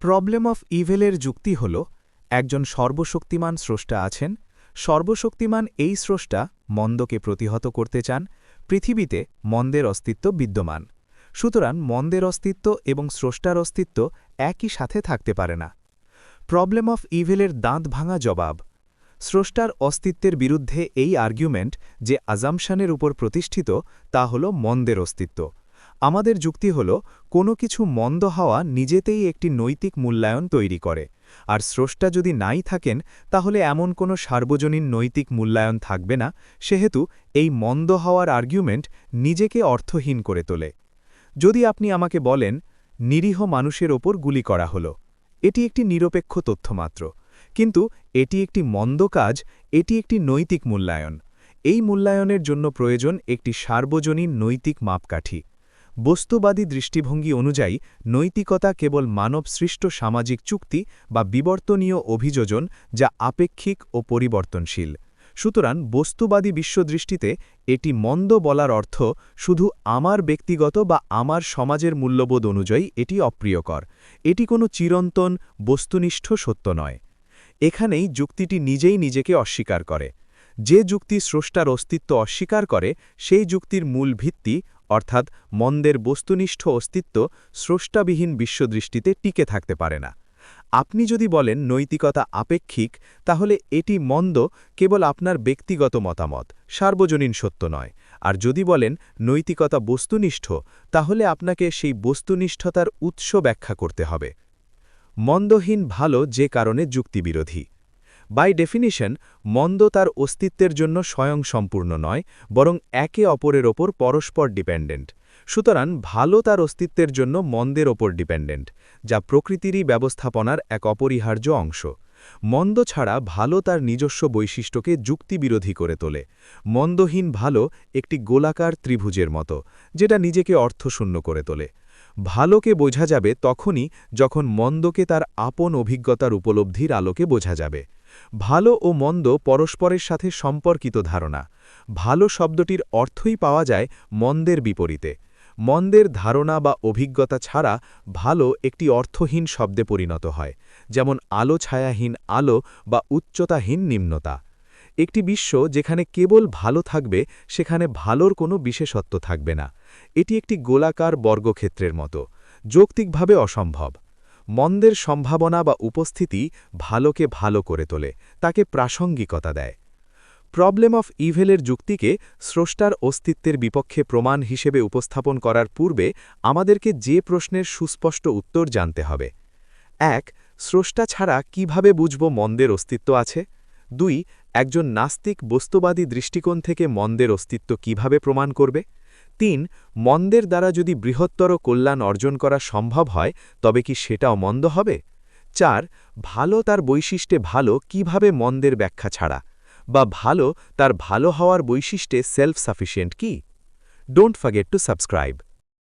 Problem of ইভেলের যুক্তি হল, একজন সর্বশক্তিমান স্রষ্টা আছেন, সর্বশক্তিমান এই স্রষ্টা মন্দকে প্রতিহত করতে চান, পৃথিবীতে মন্দের অস্তিত্ব বিদ্যমান। সুতরাং মন্দের অস্তিত্ব এবং স্রষ্টার অস্তিত্ব একই সাথে থাকতে পারে না। প্রবলেম অফ ইভেলের দাঁত ভাঙা জবাব, স্রষ্টার অস্তিত্বের বিরুদ্ধে এই আর্গুমেন্ট যে আজামশানের উপর প্রতিষ্ঠিত তা হল মন্দের অস্তিত্ব। আমাদের যুক্তি হল, কোনো কিছু মন্দ হওয়া নিজেতেই একটি নৈতিক মূল্যায়ন তৈরি করে। আর স্রষ্টা যদি নাই থাকেন, তাহলে এমন কোনো সার্বজনীন নৈতিক মূল্যায়ন থাকবে না, সেহেতু এই মন্দ হওয়ার আর্গুমেন্ট নিজেকে অর্থহীন করে তোলে। যদি আপনি আমাকে বলেন, নিরীহ মানুষের ওপর গুলি করা হল, এটি একটি নিরপেক্ষ তথ্যমাত্র কিন্তু এটি একটি মন্দ কাজ, এটি একটি নৈতিক মূল্যায়ন। এই মূল্যায়নের জন্য প্রয়োজন একটি সার্বজনীন নৈতিক মাপকাঠি। বস্তুবাদী দৃষ্টিভঙ্গি অনুযায়ী, নৈতিকতা কেবল মানব সৃষ্ট সামাজিক চুক্তি বা বিবর্তনীয় অভিযোজন যা আপেক্ষিক ও পরিবর্তনশীল। সুতরাং বস্তুবাদী বিশ্বদৃষ্টিতে এটি মন্দ বলার অর্থ শুধু আমার ব্যক্তিগত বা আমার সমাজের মূল্যবোধ অনুযায়ী এটি অপ্রিয়কর। এটি কোনো চিরন্তন, বস্তুনিষ্ঠ সত্য নয়। এখানেই যুক্তিটি নিজেই নিজেকে অস্বীকার করে। যে যুক্তি স্রষ্টার অস্তিত্ব অস্বীকার করে, সেই যুক্তির মূল ভিত্তি অর্থাৎ মন্দের বস্তুনিষ্ঠ অস্তিত্ব স্রষ্টাবিহীন বিশ্বদৃষ্টিতে টিকে থাকতে পারে না। আপনি যদি বলেন নৈতিকতা আপেক্ষিক, তাহলে এটি মন্দ কেবল আপনার ব্যক্তিগত মতামত, সার্বজনীন সত্য নয়। আর যদি বলেন নৈতিকতা বস্তুনিষ্ঠ, তাহলে আপনাকে সেই বস্তুনিষ্ঠতার উৎস ব্যাখ্যা করতে হবে। মন্দহীন ভালো যে কারণে যুক্তিবিরোধী। বাই ডেফিনিশন মন্দ তার অস্তিত্বের জন্য স্বয়ংসম্পূর্ণ নয়, বরং একে অপরের ওপর পরস্পর ডিপেন্ডেন্ট সুতরাং ভালো তার অস্তিত্বের জন্য মন্দের ওপর ডিপেন্ডেন্ট যা প্রকৃতিরই ব্যবস্থাপনার এক অপরিহার্য অংশ। মন্দ ছাড়া ভালো তার নিজস্ব বৈশিষ্ট্যকে যুক্তিবিরোধী করে তোলে। মন্দহীন ভালো একটি গোলাকার ত্রিভুজের মতো, যেটা নিজেকে অর্থশূন্য করে তোলে। ভালোকে বোঝা যাবে তখনই যখন মন্দকে তার আপন অভিজ্ঞতার উপলব্ধির আলোকে বোঝা যাবে। ভালো ও মন্দ পরস্পরের সাথে সম্পর্কিত ধারণা। ভালো শব্দটির অর্থই পাওয়া যায় মন্দের বিপরীতে। মন্দের ধারণা বা অভিজ্ঞতা ছাড়া ভালো একটি অর্থহীন শব্দে পরিণত হয়, যেমন আলো ছায়াহীন আলো বা উচ্চতাহীন নিম্নতা। একটি বিশ্ব যেখানে কেবল ভালো থাকবে, সেখানে ভালোর কোনো বিশেষত্ব থাকবে না। এটি একটি গোলাকার বর্গক্ষেত্রের মতো, যৌক্তিকভাবে অসম্ভব। মন্দের সম্ভাবনা বা উপস্থিতি ভালোকে ভালো করে তোলে, তাকে প্রাসঙ্গিকতা দেয়। প্রবলেম অফ ইভেলের যুক্তিকে স্রষ্টার অস্তিত্বের বিপক্ষে প্রমাণ হিসেবে উপস্থাপন করার পূর্বে আমাদেরকে যে প্রশ্নের সুস্পষ্ট উত্তর জানতে হবে। এক, স্রষ্টা ছাড়া কীভাবে বুঝব মন্দের অস্তিত্ব আছে? দুই, একজন নাস্তিক বস্তুবাদী দৃষ্টিকোণ থেকে মন্দের অস্তিত্ব কীভাবে প্রমাণ করবে? তিন, মন্দের দ্বারা যদি বৃহত্তর কল্যাণ অর্জন করা সম্ভব হয়, তবে কি সেটাও মন্দ হবে? চার, ভালো তার বৈশিষ্ট্যে ভালো কীভাবে মন্দের ব্যাখ্যা ছাড়া? বা ভালো তার ভালো হওয়ার বৈশিষ্ট্যে সেলফ সাফিসিয়েন্ট কি? Don't forget to subscribe